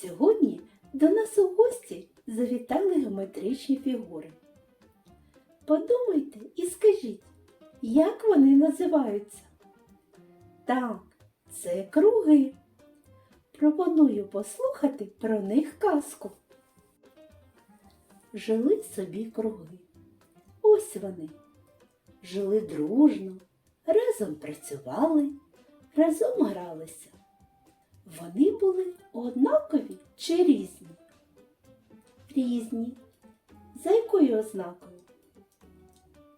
Сьогодні до нас у гості завітали геометричні фігури. Подумайте і скажіть, як вони називаються? Так, це круги. Пропоную послухати про них казку. Жили собі круги. Ось вони. Жили дружно, разом працювали, разом гралися. Вони були однакові чи різні? Різні. За якою ознакою?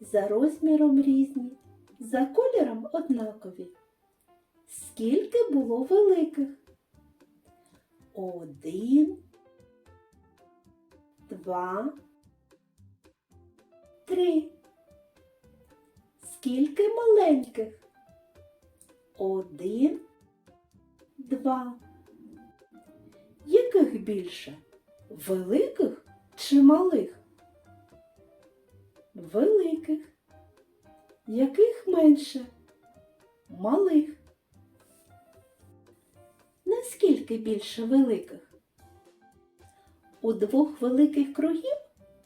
За розміром різні, за кольором однакові. Скільки було великих? Один, два, три. Скільки маленьких? Один, два. Яких більше? Великих чи малих? Великих. Яких менше? Малих. Наскільки більше великих? У двох великих кругів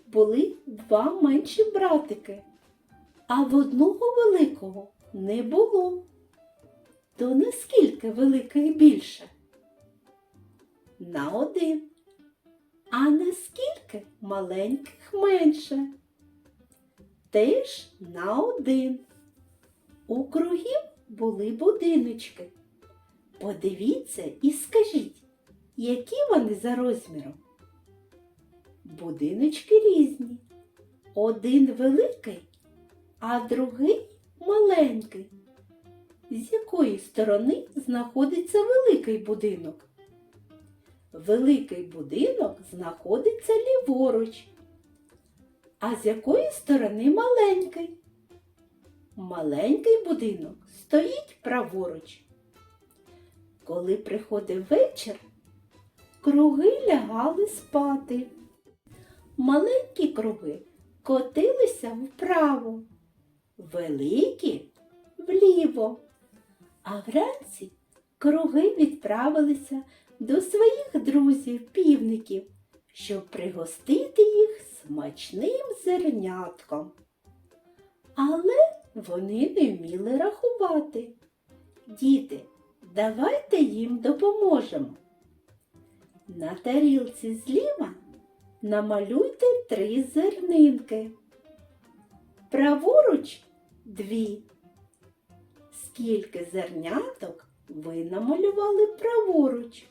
були два менші братики, а в одного великого не було. То наскільки великих більше? На один. А наскільки маленьких менше? Теж на один. У кругів були будиночки. Подивіться і скажіть, які вони за розміром? Будиночки різні. Один великий, а другий маленький. З якої сторони знаходиться великий будинок? Великий будинок знаходиться ліворуч. А з якої сторони маленький? Маленький будинок стоїть праворуч. Коли приходив вечір, круги лягали спати. Маленькі круги котилися вправо, великі вліво. А вранці круги відправилися до своїх друзів-півників, щоб пригостити їх смачним зернятком. Але вони не вміли рахувати. Діти, давайте їм допоможемо. На тарілці зліва намалюйте три зернинки. Праворуч дві. Скільки зерняток ви намалювали праворуч?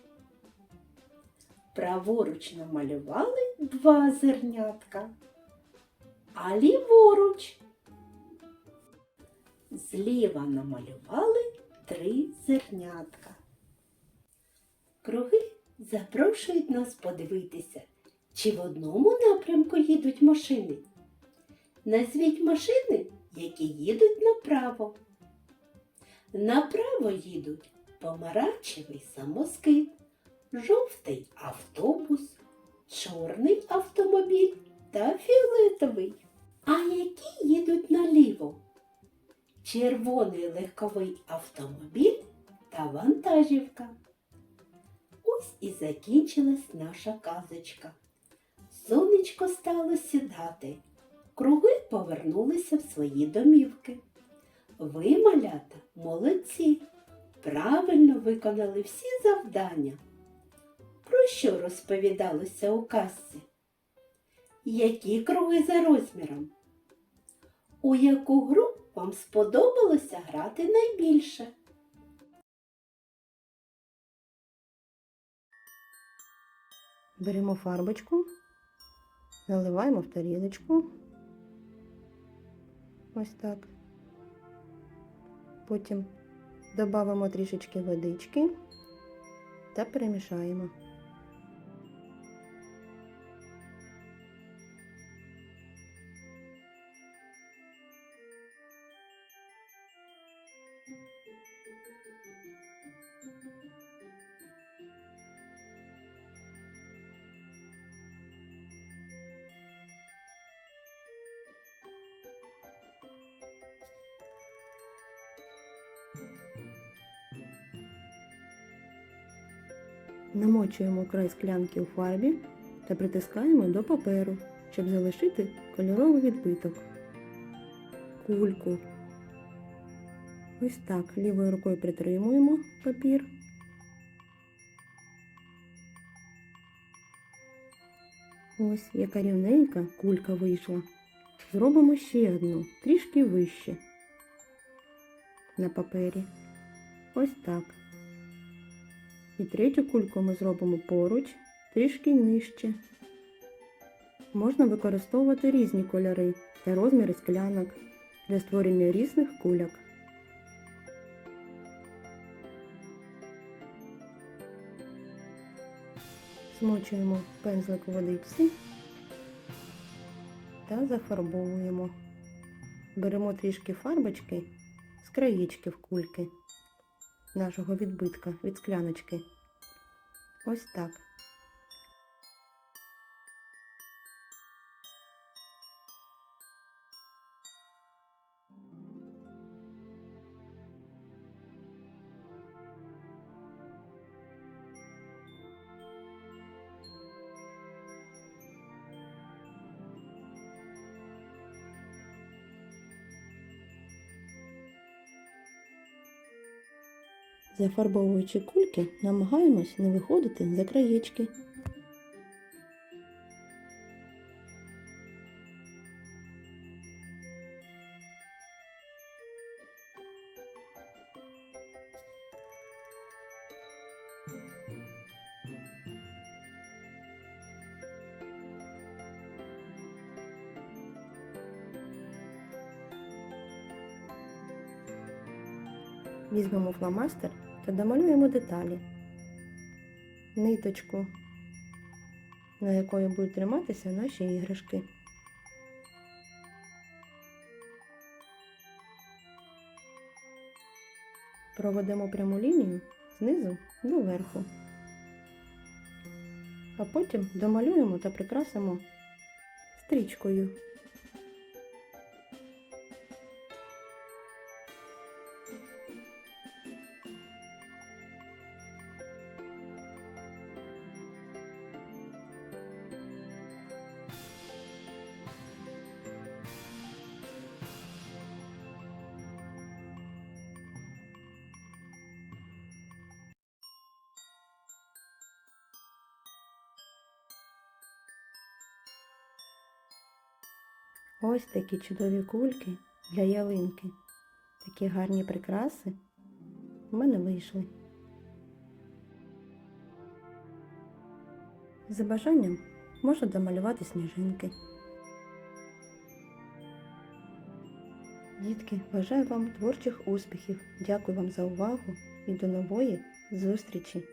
Праворуч намалювали два зернятка, а ліворуч зліва намалювали три зернятка. Круги запрошують нас подивитися, чи в одному напрямку їдуть машини. Назвіть машини, які їдуть направо. Направо їдуть помаранчевий самоскид, жовтий автобус, чорний автомобіль та фіолетовий. А які їдуть наліво? Червоний легковий автомобіль та вантажівка. Ось і закінчилась наша казочка. Сонечко стало сідати, круги повернулися в свої домівки. Ви, малята, молодці, правильно виконали всі завдання. Про що розповідалося у казці? Які круги за розміром? У яку гру вам сподобалося грати найбільше? Беремо фарбочку, наливаємо в тарілочку. Ось так. Потім додамо трішечки водички та перемішаємо. Намочуємо край склянки у фарбі та притискаємо до паперу, щоб залишити кольоровий відбиток, кульку. Ось так лівою рукою притримуємо папір. Ось яка рівненька кулька вийшла. Зробимо ще одну, трішки вище на папері. Ось так. І третю кульку ми зробимо поруч, трішки нижче. Можна використовувати різні кольори та розміри склянок для створення різних кульок. Змочуємо пензлик у водичці та зафарбовуємо. Беремо трішки фарбочки з краєчки в кульки нашого відбитка від скляночки. Ось так. Зафарбовуючи кульки, намагаємось не виходити за краєчки. Візьмемо фломастер та домалюємо деталі. Ниточку, на якої будуть триматися наші іграшки. Проведемо пряму лінію знизу до верху. А потім домалюємо та прикрасимо стрічкою. Ось такі чудові кульки для ялинки. Такі гарні прикраси в мене вийшли. За бажанням можна домалювати сніжинки. Дітки, бажаю вам творчих успіхів. Дякую вам за увагу і до нової зустрічі!